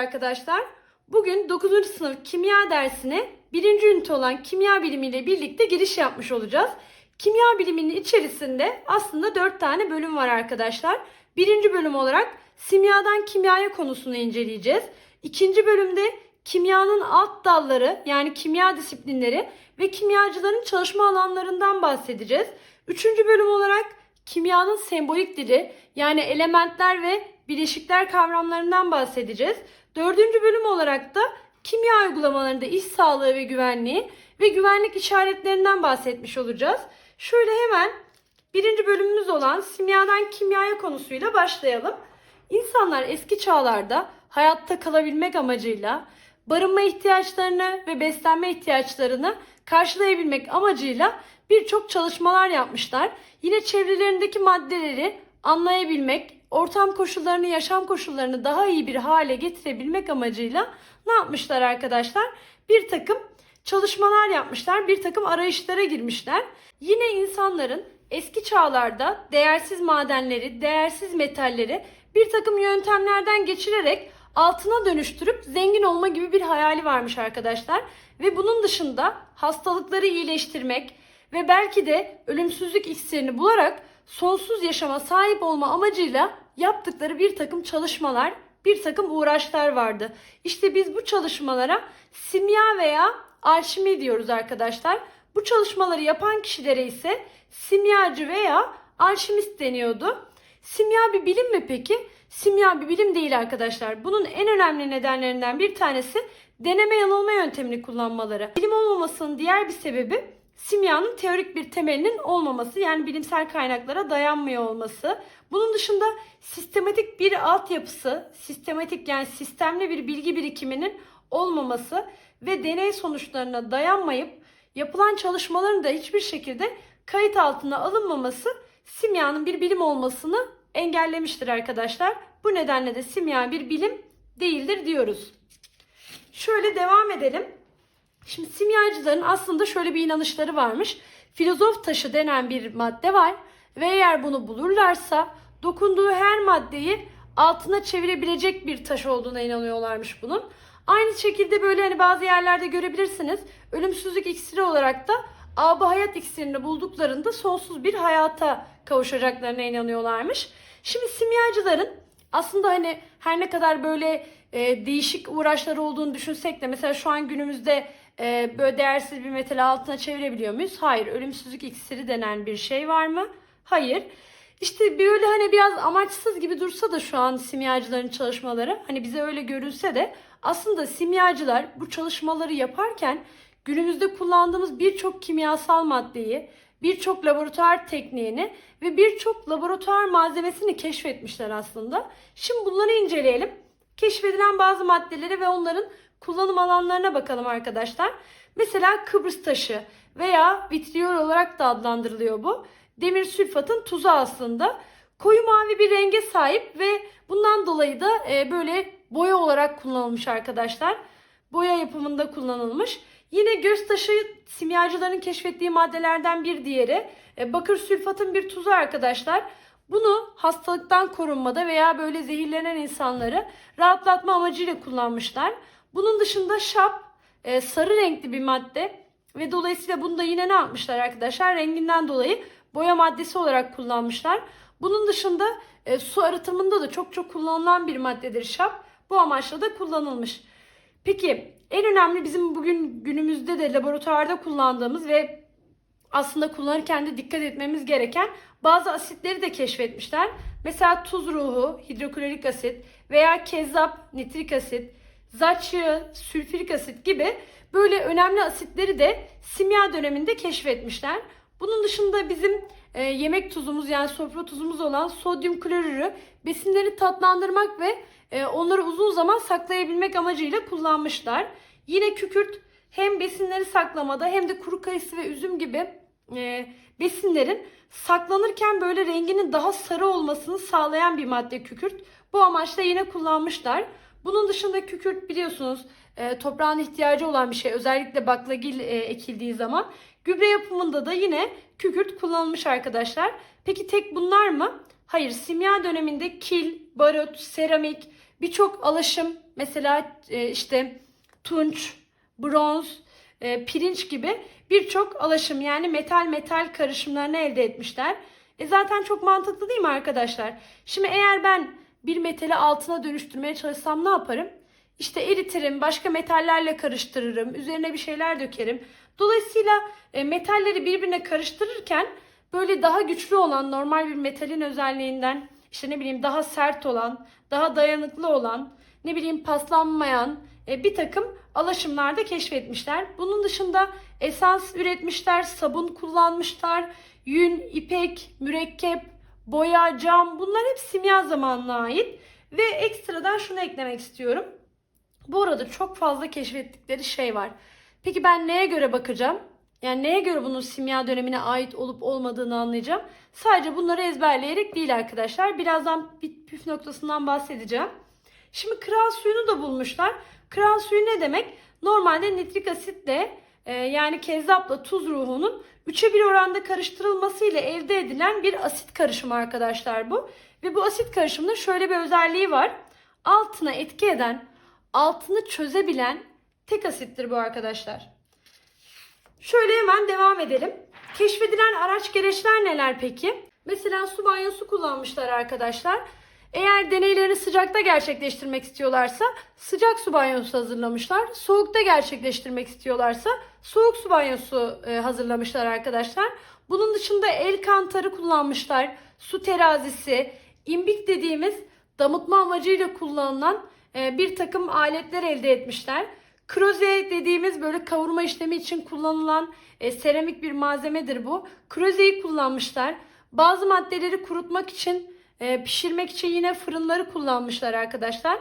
arkadaşlar. Bugün 9. sınıf kimya dersine 1. ünite olan kimya bilimiyle birlikte giriş yapmış olacağız. Kimya biliminin içerisinde aslında 4 tane bölüm var arkadaşlar. Birinci bölüm olarak simyadan kimyaya konusunu inceleyeceğiz. İkinci bölümde kimyanın alt dalları yani kimya disiplinleri ve kimyacıların çalışma alanlarından bahsedeceğiz. Üçüncü bölüm olarak kimyanın sembolik dili yani elementler ve bileşikler kavramlarından bahsedeceğiz. Dördüncü bölüm olarak da kimya uygulamalarında iş sağlığı ve güvenliği ve güvenlik işaretlerinden bahsetmiş olacağız. Şöyle hemen birinci bölümümüz olan simyadan kimyaya konusuyla başlayalım. İnsanlar eski çağlarda hayatta kalabilmek amacıyla barınma ihtiyaçlarını ve beslenme ihtiyaçlarını karşılayabilmek amacıyla birçok çalışmalar yapmışlar. Yine çevrelerindeki maddeleri anlayabilmek, ortam koşullarını, yaşam koşullarını daha iyi bir hale getirebilmek amacıyla ne yapmışlar arkadaşlar? Bir takım çalışmalar yapmışlar, bir takım arayışlara girmişler. Yine insanların eski çağlarda değersiz madenleri, değersiz metalleri bir takım yöntemlerden geçirerek altına dönüştürüp zengin olma gibi bir hayali varmış arkadaşlar. Ve bunun dışında hastalıkları iyileştirmek ve belki de ölümsüzlük iksirini bularak sonsuz yaşama sahip olma amacıyla yaptıkları bir takım çalışmalar, bir takım uğraşlar vardı. İşte biz bu çalışmalara simya veya alşimi diyoruz arkadaşlar. Bu çalışmaları yapan kişilere ise simyacı veya alşimist deniyordu. Simya bir bilim mi peki? Simya bir bilim değil arkadaşlar. Bunun en önemli nedenlerinden bir tanesi deneme yanılma yöntemini kullanmaları. Bilim olmamasının diğer bir sebebi simyanın teorik bir temelinin olmaması yani bilimsel kaynaklara dayanmıyor olması. Bunun dışında sistematik bir altyapısı, sistematik yani sistemli bir bilgi birikiminin olmaması ve deney sonuçlarına dayanmayıp yapılan çalışmaların da hiçbir şekilde kayıt altına alınmaması simyanın bir bilim olmasını engellemiştir arkadaşlar. Bu nedenle de simya bir bilim değildir diyoruz. Şöyle devam edelim. Şimdi simyacıların aslında şöyle bir inanışları varmış. Filozof taşı denen bir madde var ve eğer bunu bulurlarsa dokunduğu her maddeyi altına çevirebilecek bir taş olduğuna inanıyorlarmış bunun. Aynı şekilde böyle hani bazı yerlerde görebilirsiniz. Ölümsüzlük iksiri olarak da Abı hayat iksirini bulduklarında sonsuz bir hayata kavuşacaklarına inanıyorlarmış. Şimdi simyacıların aslında hani her ne kadar böyle e, değişik uğraşları olduğunu düşünsek de mesela şu an günümüzde e, böyle değersiz bir metali altına çevirebiliyor muyuz? Hayır. Ölümsüzlük iksiri denen bir şey var mı? Hayır. İşte böyle hani biraz amaçsız gibi dursa da şu an simyacıların çalışmaları hani bize öyle görünse de aslında simyacılar bu çalışmaları yaparken günümüzde kullandığımız birçok kimyasal maddeyi, birçok laboratuvar tekniğini ve birçok laboratuvar malzemesini keşfetmişler aslında. Şimdi bunları inceleyelim. Keşfedilen bazı maddeleri ve onların kullanım alanlarına bakalım arkadaşlar. Mesela Kıbrıs taşı veya vitriol olarak da adlandırılıyor bu. Demir sülfatın tuzu aslında. Koyu mavi bir renge sahip ve bundan dolayı da e, böyle boya olarak kullanılmış arkadaşlar. Boya yapımında kullanılmış. Yine göz taşı simyacıların keşfettiği maddelerden bir diğeri. E, bakır sülfatın bir tuzu arkadaşlar. Bunu hastalıktan korunmada veya böyle zehirlenen insanları rahatlatma amacıyla kullanmışlar. Bunun dışında şap e, sarı renkli bir madde ve dolayısıyla bunu da yine ne yapmışlar arkadaşlar? Renginden dolayı boya maddesi olarak kullanmışlar. Bunun dışında e, su arıtımında da çok çok kullanılan bir maddedir şap. Bu amaçla da kullanılmış. Peki en önemli bizim bugün günümüzde de laboratuvarda kullandığımız ve aslında kullanırken de dikkat etmemiz gereken bazı asitleri de keşfetmişler. Mesela tuz ruhu, hidroklorik asit veya kezzap, nitrik asit, zaçı, sülfürik asit gibi böyle önemli asitleri de simya döneminde keşfetmişler. Bunun dışında bizim e, yemek tuzumuz yani sofra tuzumuz olan sodyum klorürü besinleri tatlandırmak ve e, onları uzun zaman saklayabilmek amacıyla kullanmışlar. Yine kükürt hem besinleri saklamada hem de kuru kayısı ve üzüm gibi e, besinlerin saklanırken böyle renginin daha sarı olmasını sağlayan bir madde kükürt. Bu amaçla yine kullanmışlar. Bunun dışında kükürt biliyorsunuz e, toprağın ihtiyacı olan bir şey. Özellikle baklagil e, ekildiği zaman. Gübre yapımında da yine kükürt kullanılmış arkadaşlar. Peki tek bunlar mı? Hayır simya döneminde kil, barut, seramik birçok alaşım mesela e, işte tunç, bronz, e, pirinç gibi birçok alaşım yani metal metal karışımlarını elde etmişler. E zaten çok mantıklı değil mi arkadaşlar? Şimdi eğer ben bir metali altına dönüştürmeye çalışsam ne yaparım? İşte eritirim, başka metallerle karıştırırım, üzerine bir şeyler dökerim. Dolayısıyla e, metalleri birbirine karıştırırken böyle daha güçlü olan normal bir metalin özelliğinden işte ne bileyim daha sert olan, daha dayanıklı olan, ne bileyim paslanmayan e, bir takım alaşımlarda keşfetmişler. Bunun dışında esans üretmişler, sabun kullanmışlar, yün, ipek, mürekkep, boya, cam bunlar hep simya zamanına ait. Ve ekstradan şunu eklemek istiyorum. Bu arada çok fazla keşfettikleri şey var. Peki ben neye göre bakacağım? Yani neye göre bunun simya dönemine ait olup olmadığını anlayacağım. Sadece bunları ezberleyerek değil arkadaşlar. Birazdan bir püf noktasından bahsedeceğim. Şimdi kral suyunu da bulmuşlar. Kral suyu ne demek? Normalde nitrik asitle e, yani kezzapla tuz ruhunun 3'e 1 oranda karıştırılmasıyla elde edilen bir asit karışımı arkadaşlar bu. Ve bu asit karışımının şöyle bir özelliği var. Altına etki eden, altını çözebilen tek asittir bu arkadaşlar. Şöyle hemen devam edelim. Keşfedilen araç gereçler neler peki? Mesela su banyosu kullanmışlar arkadaşlar. Eğer deneylerini sıcakta gerçekleştirmek istiyorlarsa sıcak su banyosu hazırlamışlar. Soğukta gerçekleştirmek istiyorlarsa soğuk su banyosu e, hazırlamışlar arkadaşlar. Bunun dışında el kantarı kullanmışlar. Su terazisi, imbik dediğimiz damıtma amacıyla kullanılan e, bir takım aletler elde etmişler. Kroze dediğimiz böyle kavurma işlemi için kullanılan e, seramik bir malzemedir bu. Krozeyi kullanmışlar. Bazı maddeleri kurutmak için, e, pişirmek için yine fırınları kullanmışlar arkadaşlar.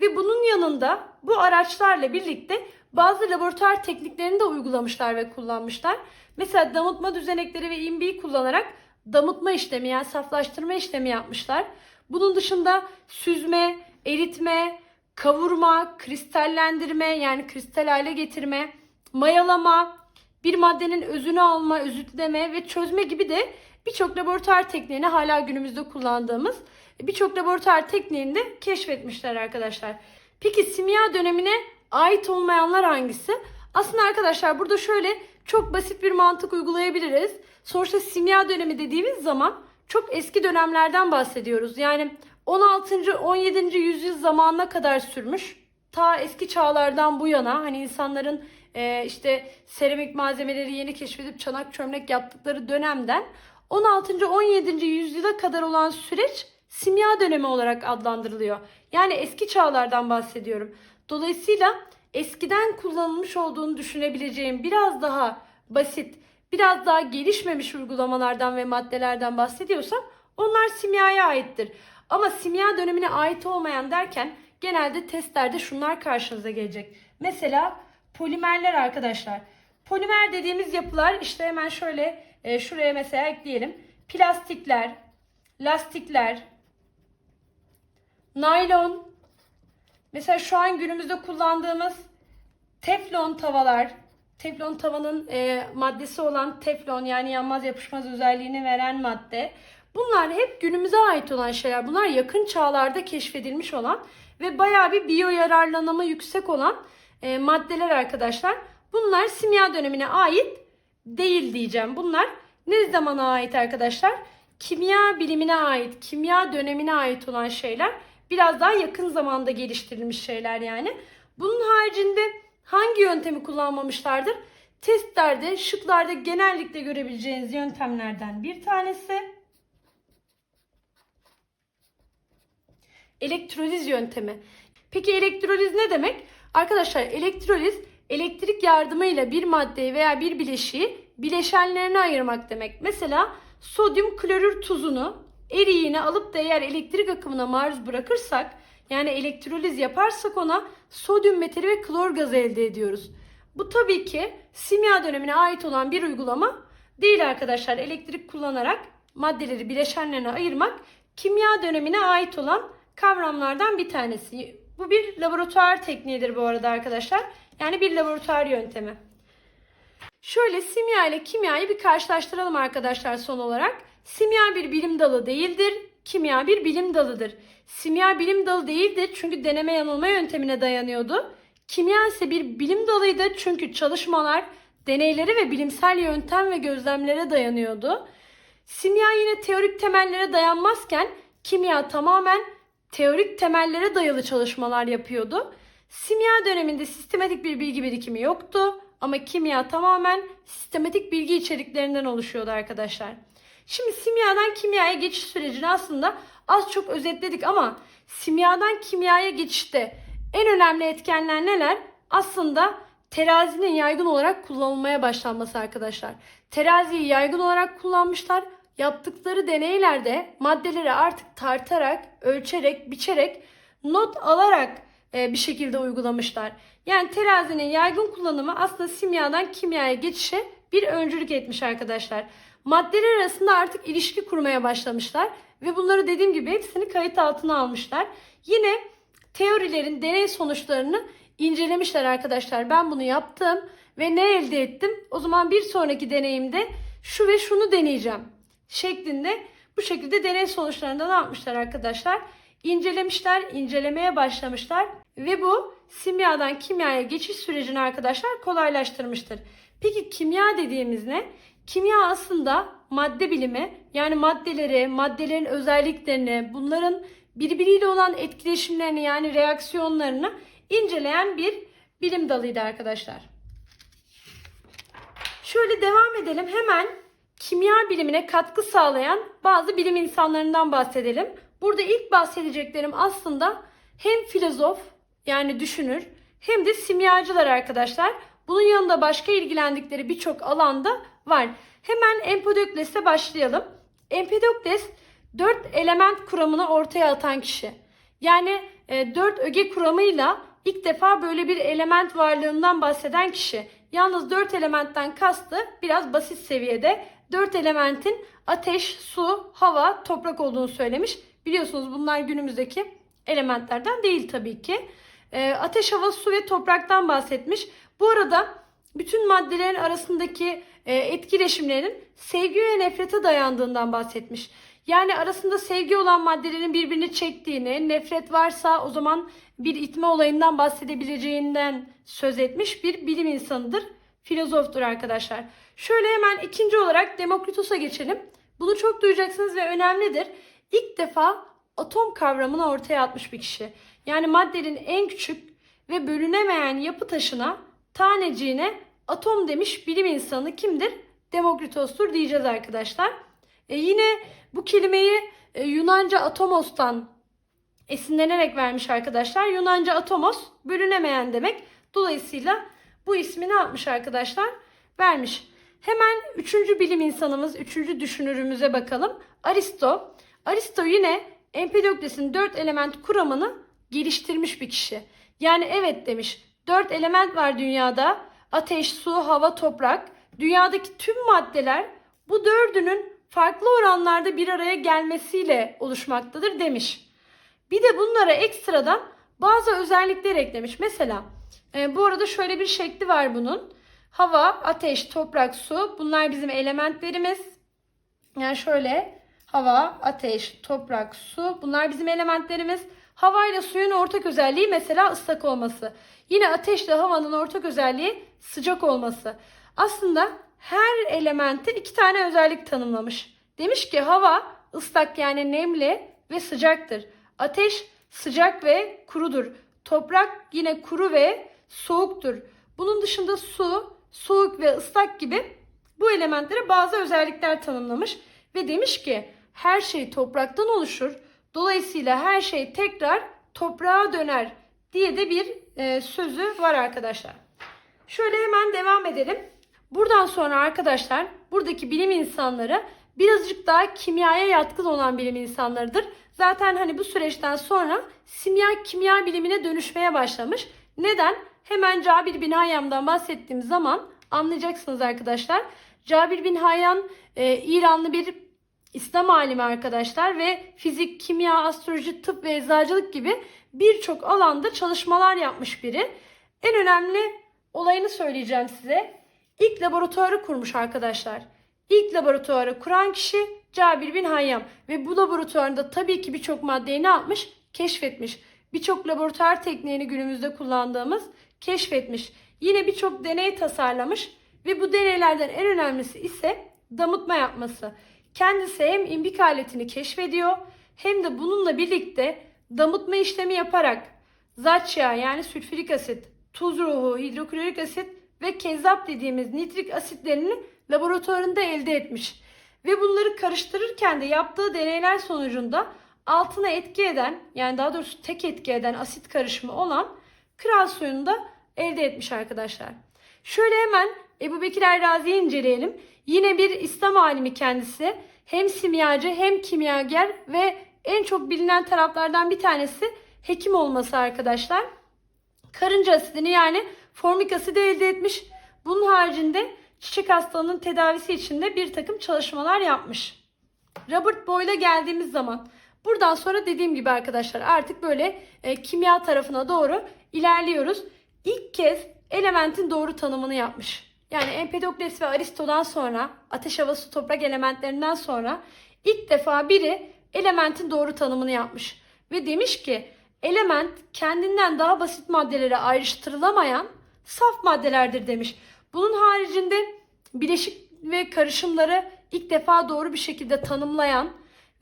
Ve bunun yanında bu araçlarla birlikte bazı laboratuvar tekniklerini de uygulamışlar ve kullanmışlar. Mesela damıtma düzenekleri ve imbiyi kullanarak damıtma işlemi yani saflaştırma işlemi yapmışlar. Bunun dışında süzme, eritme, kavurma, kristallendirme yani kristal hale getirme, mayalama, bir maddenin özünü alma, özütleme ve çözme gibi de birçok laboratuvar tekniğini hala günümüzde kullandığımız birçok laboratuvar tekniğini de keşfetmişler arkadaşlar. Peki simya dönemine ait olmayanlar hangisi? Aslında arkadaşlar burada şöyle çok basit bir mantık uygulayabiliriz. Sonuçta simya dönemi dediğimiz zaman çok eski dönemlerden bahsediyoruz. Yani 16. 17. yüzyıl zamanına kadar sürmüş. Ta eski çağlardan bu yana hani insanların e, işte seramik malzemeleri yeni keşfedip çanak çömlek yaptıkları dönemden 16. 17. yüzyıla kadar olan süreç simya dönemi olarak adlandırılıyor. Yani eski çağlardan bahsediyorum. Dolayısıyla eskiden kullanılmış olduğunu düşünebileceğim biraz daha basit, biraz daha gelişmemiş uygulamalardan ve maddelerden bahsediyorsam onlar simyaya aittir. Ama simya dönemine ait olmayan derken genelde testlerde şunlar karşınıza gelecek. Mesela polimerler arkadaşlar. Polimer dediğimiz yapılar işte hemen şöyle e, şuraya mesela ekleyelim. Plastikler, lastikler, naylon, mesela şu an günümüzde kullandığımız teflon tavalar, teflon tavanın e, maddesi olan teflon yani yanmaz yapışmaz özelliğini veren madde. Bunlar hep günümüze ait olan şeyler. Bunlar yakın çağlarda keşfedilmiş olan ve bayağı bir biyo yararlanımı yüksek olan e, maddeler arkadaşlar. Bunlar simya dönemine ait değil diyeceğim. Bunlar ne zamana ait arkadaşlar? Kimya bilimine ait, kimya dönemine ait olan şeyler. Biraz daha yakın zamanda geliştirilmiş şeyler yani. Bunun haricinde hangi yöntemi kullanmamışlardır? Testlerde, şıklarda genellikle görebileceğiniz yöntemlerden bir tanesi elektroliz yöntemi. Peki elektroliz ne demek? Arkadaşlar elektroliz elektrik yardımıyla bir maddeyi veya bir bileşiği bileşenlerine ayırmak demek. Mesela sodyum klorür tuzunu eriğini alıp da eğer elektrik akımına maruz bırakırsak yani elektroliz yaparsak ona sodyum metali ve klor gazı elde ediyoruz. Bu tabii ki simya dönemine ait olan bir uygulama değil arkadaşlar. Elektrik kullanarak maddeleri bileşenlerine ayırmak kimya dönemine ait olan kavramlardan bir tanesi. Bu bir laboratuvar tekniğidir bu arada arkadaşlar. Yani bir laboratuvar yöntemi. Şöyle simya ile kimyayı bir karşılaştıralım arkadaşlar son olarak. Simya bir bilim dalı değildir. kimya bir bilim dalıdır. Simya bilim dalı değildir çünkü deneme yanılma yöntemine dayanıyordu. Kimya ise bir bilim dalıydı çünkü çalışmalar, deneylere ve bilimsel yöntem ve gözlemlere dayanıyordu. Simya yine teorik temellere dayanmazken kimya tamamen teorik temellere dayalı çalışmalar yapıyordu. Simya döneminde sistematik bir bilgi birikimi yoktu ama kimya tamamen sistematik bilgi içeriklerinden oluşuyordu arkadaşlar. Şimdi simyadan kimyaya geçiş sürecini aslında az çok özetledik ama simyadan kimyaya geçişte en önemli etkenler neler? Aslında terazinin yaygın olarak kullanılmaya başlanması arkadaşlar. Teraziyi yaygın olarak kullanmışlar. Yaptıkları deneylerde maddeleri artık tartarak, ölçerek, biçerek, not alarak bir şekilde uygulamışlar. Yani terazinin yaygın kullanımı aslında simyadan kimyaya geçişe bir öncülük etmiş arkadaşlar. Maddeler arasında artık ilişki kurmaya başlamışlar ve bunları dediğim gibi hepsini kayıt altına almışlar. Yine teorilerin deney sonuçlarını incelemişler arkadaşlar. Ben bunu yaptım ve ne elde ettim? O zaman bir sonraki deneyimde şu ve şunu deneyeceğim şeklinde bu şekilde deney sonuçlarında ne yapmışlar arkadaşlar? İncelemişler, incelemeye başlamışlar ve bu simyadan kimyaya geçiş sürecini arkadaşlar kolaylaştırmıştır. Peki kimya dediğimiz ne? Kimya aslında madde bilimi yani maddeleri, maddelerin özelliklerini, bunların birbiriyle olan etkileşimlerini yani reaksiyonlarını inceleyen bir bilim dalıydı arkadaşlar. Şöyle devam edelim. Hemen kimya bilimine katkı sağlayan bazı bilim insanlarından bahsedelim. Burada ilk bahsedeceklerim aslında hem filozof yani düşünür hem de simyacılar arkadaşlar. Bunun yanında başka ilgilendikleri birçok alanda var. Hemen Empedokles'e başlayalım. Empedokles dört element kuramını ortaya atan kişi. Yani e, dört öge kuramıyla ilk defa böyle bir element varlığından bahseden kişi. Yalnız dört elementten kastı biraz basit seviyede. Dört elementin ateş, su, hava, toprak olduğunu söylemiş. Biliyorsunuz bunlar günümüzdeki elementlerden değil tabii ki. E, ateş, hava, su ve topraktan bahsetmiş. Bu arada bütün maddelerin arasındaki e, etkileşimlerin sevgi ve nefrete dayandığından bahsetmiş. Yani arasında sevgi olan maddelerin birbirini çektiğini, nefret varsa o zaman bir itme olayından bahsedebileceğinden söz etmiş bir bilim insanıdır. Filozoftur arkadaşlar. Şöyle hemen ikinci olarak Demokritos'a geçelim. Bunu çok duyacaksınız ve önemlidir. İlk defa atom kavramını ortaya atmış bir kişi. Yani maddenin en küçük ve bölünemeyen yapı taşına, taneciğine atom demiş bilim insanı kimdir? Demokritos'tur diyeceğiz arkadaşlar. E yine bu kelimeyi e, Yunanca atomos'tan esinlenerek vermiş arkadaşlar. Yunanca atomos bölünemeyen demek. Dolayısıyla bu ismi ne yapmış arkadaşlar? Vermiş. Hemen üçüncü bilim insanımız, üçüncü düşünürümüze bakalım. Aristo. Aristo yine Empedokles'in dört element kuramını geliştirmiş bir kişi. Yani evet demiş. Dört element var dünyada. Ateş, su, hava, toprak. Dünyadaki tüm maddeler bu dördünün farklı oranlarda bir araya gelmesiyle oluşmaktadır demiş. Bir de bunlara ekstradan bazı özellikler eklemiş. Mesela e, bu arada şöyle bir şekli var bunun. Hava, ateş, toprak, su bunlar bizim elementlerimiz. Yani şöyle hava, ateş, toprak, su bunlar bizim elementlerimiz. Hava ile suyun ortak özelliği mesela ıslak olması. Yine ateşle havanın ortak özelliği sıcak olması. Aslında her elementin iki tane özellik tanımlamış. Demiş ki hava ıslak yani nemli ve sıcaktır. Ateş sıcak ve kurudur. Toprak yine kuru ve soğuktur. Bunun dışında su, soğuk ve ıslak gibi bu elementlere bazı özellikler tanımlamış ve demiş ki her şey topraktan oluşur. Dolayısıyla her şey tekrar toprağa döner diye de bir e, sözü var arkadaşlar. Şöyle hemen devam edelim. Buradan sonra arkadaşlar buradaki bilim insanları birazcık daha kimyaya yatkın olan bilim insanlarıdır. Zaten hani bu süreçten sonra simya kimya bilimine dönüşmeye başlamış. Neden? Hemen Cabir bin Hayyam'dan bahsettiğim zaman anlayacaksınız arkadaşlar. Cabir bin Hayyan e, İranlı bir İslam alimi arkadaşlar ve fizik, kimya, astroloji, tıp ve eczacılık gibi birçok alanda çalışmalar yapmış biri. En önemli olayını söyleyeceğim size. İlk laboratuvarı kurmuş arkadaşlar. İlk laboratuvarı kuran kişi Cabir bin Hayyam ve bu laboratuvarda tabii ki birçok maddeyi ne yapmış? Keşfetmiş. Birçok laboratuvar tekniğini günümüzde kullandığımız keşfetmiş. Yine birçok deney tasarlamış ve bu deneylerden en önemlisi ise damıtma yapması. Kendisi hem imbik aletini keşfediyor hem de bununla birlikte damıtma işlemi yaparak zat yani sülfürik asit, tuz ruhu, hidroklorik asit ve kezzap dediğimiz nitrik asitlerini laboratuvarında elde etmiş. Ve bunları karıştırırken de yaptığı deneyler sonucunda altına etki eden yani daha doğrusu tek etki eden asit karışımı olan kral suyunu da elde etmiş arkadaşlar. Şöyle hemen Ebu Bekir Errazi'yi inceleyelim. Yine bir İslam alimi kendisi. Hem simyacı hem kimyager ve en çok bilinen taraflardan bir tanesi hekim olması arkadaşlar. Karınca asidini yani formik asidi elde etmiş. Bunun haricinde çiçek hastalığının tedavisi için de bir takım çalışmalar yapmış. Robert Boyle'a geldiğimiz zaman buradan sonra dediğim gibi arkadaşlar artık böyle e, kimya tarafına doğru ilerliyoruz. İlk kez elementin doğru tanımını yapmış. Yani Empedokles ve Aristo'dan sonra ateş hava su toprak elementlerinden sonra ilk defa biri elementin doğru tanımını yapmış. Ve demiş ki element kendinden daha basit maddelere ayrıştırılamayan saf maddelerdir demiş. Bunun haricinde bileşik ve karışımları ilk defa doğru bir şekilde tanımlayan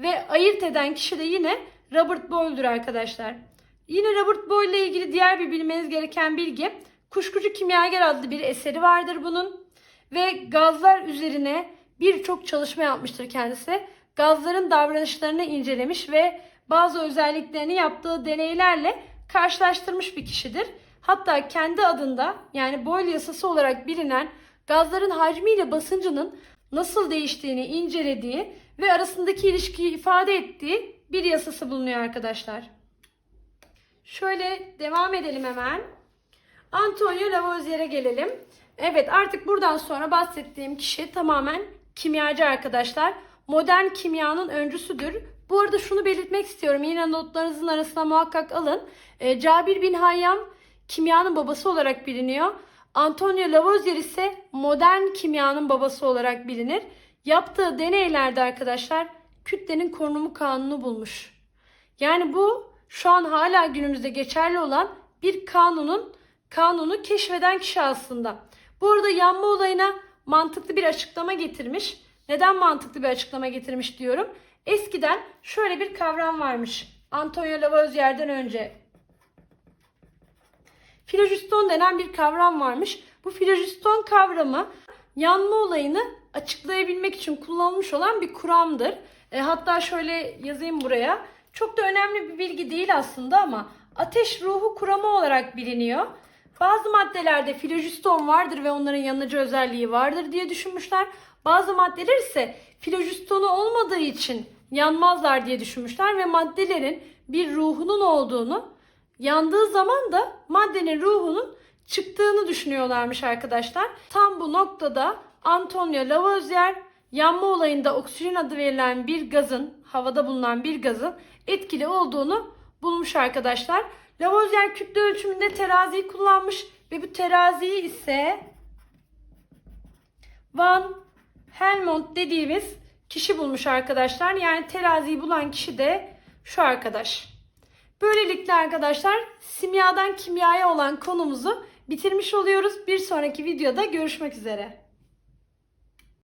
ve ayırt eden kişi de yine Robert Boyle'dur arkadaşlar. Yine Robert Boyle ile ilgili diğer bir bilmeniz gereken bilgi Kuşkucu Kimyager adlı bir eseri vardır bunun ve gazlar üzerine birçok çalışma yapmıştır kendisi. Gazların davranışlarını incelemiş ve bazı özelliklerini yaptığı deneylerle karşılaştırmış bir kişidir. Hatta kendi adında yani Boyle yasası olarak bilinen gazların hacmiyle basıncının nasıl değiştiğini incelediği ve arasındaki ilişkiyi ifade ettiği bir yasası bulunuyor arkadaşlar. Şöyle devam edelim hemen. Antonio Lavoisier'e gelelim. Evet artık buradan sonra bahsettiğim kişi tamamen kimyacı arkadaşlar. Modern kimyanın öncüsüdür. Bu arada şunu belirtmek istiyorum. Yine notlarınızın arasına muhakkak alın. E, Cabir bin Hayyam kimyanın babası olarak biliniyor. Antonio Lavoisier ise modern kimyanın babası olarak bilinir. Yaptığı deneylerde arkadaşlar kütlenin korunumu kanunu bulmuş. Yani bu şu an hala günümüzde geçerli olan bir kanunun kanunu keşfeden kişi aslında. Bu arada yanma olayına mantıklı bir açıklama getirmiş. Neden mantıklı bir açıklama getirmiş diyorum. Eskiden şöyle bir kavram varmış. Antonio Lavoisier'den önce. Filojiston denen bir kavram varmış. Bu filojiston kavramı yanma olayını açıklayabilmek için kullanılmış olan bir kuramdır. E, hatta şöyle yazayım buraya. Çok da önemli bir bilgi değil aslında ama ateş ruhu kuramı olarak biliniyor. Bazı maddelerde filojiston vardır ve onların yanıcı özelliği vardır diye düşünmüşler. Bazı maddeler ise filojistonu olmadığı için yanmazlar diye düşünmüşler ve maddelerin bir ruhunun olduğunu, yandığı zaman da maddenin ruhunun çıktığını düşünüyorlarmış arkadaşlar. Tam bu noktada Antonio Lavoisier yanma olayında oksijen adı verilen bir gazın, havada bulunan bir gazın etkili olduğunu bulmuş arkadaşlar. Lavoisier kütle ölçümünde teraziyi kullanmış ve bu teraziyi ise Van Helmont dediğimiz kişi bulmuş arkadaşlar. Yani teraziyi bulan kişi de şu arkadaş. Böylelikle arkadaşlar simyadan kimyaya olan konumuzu bitirmiş oluyoruz. Bir sonraki videoda görüşmek üzere.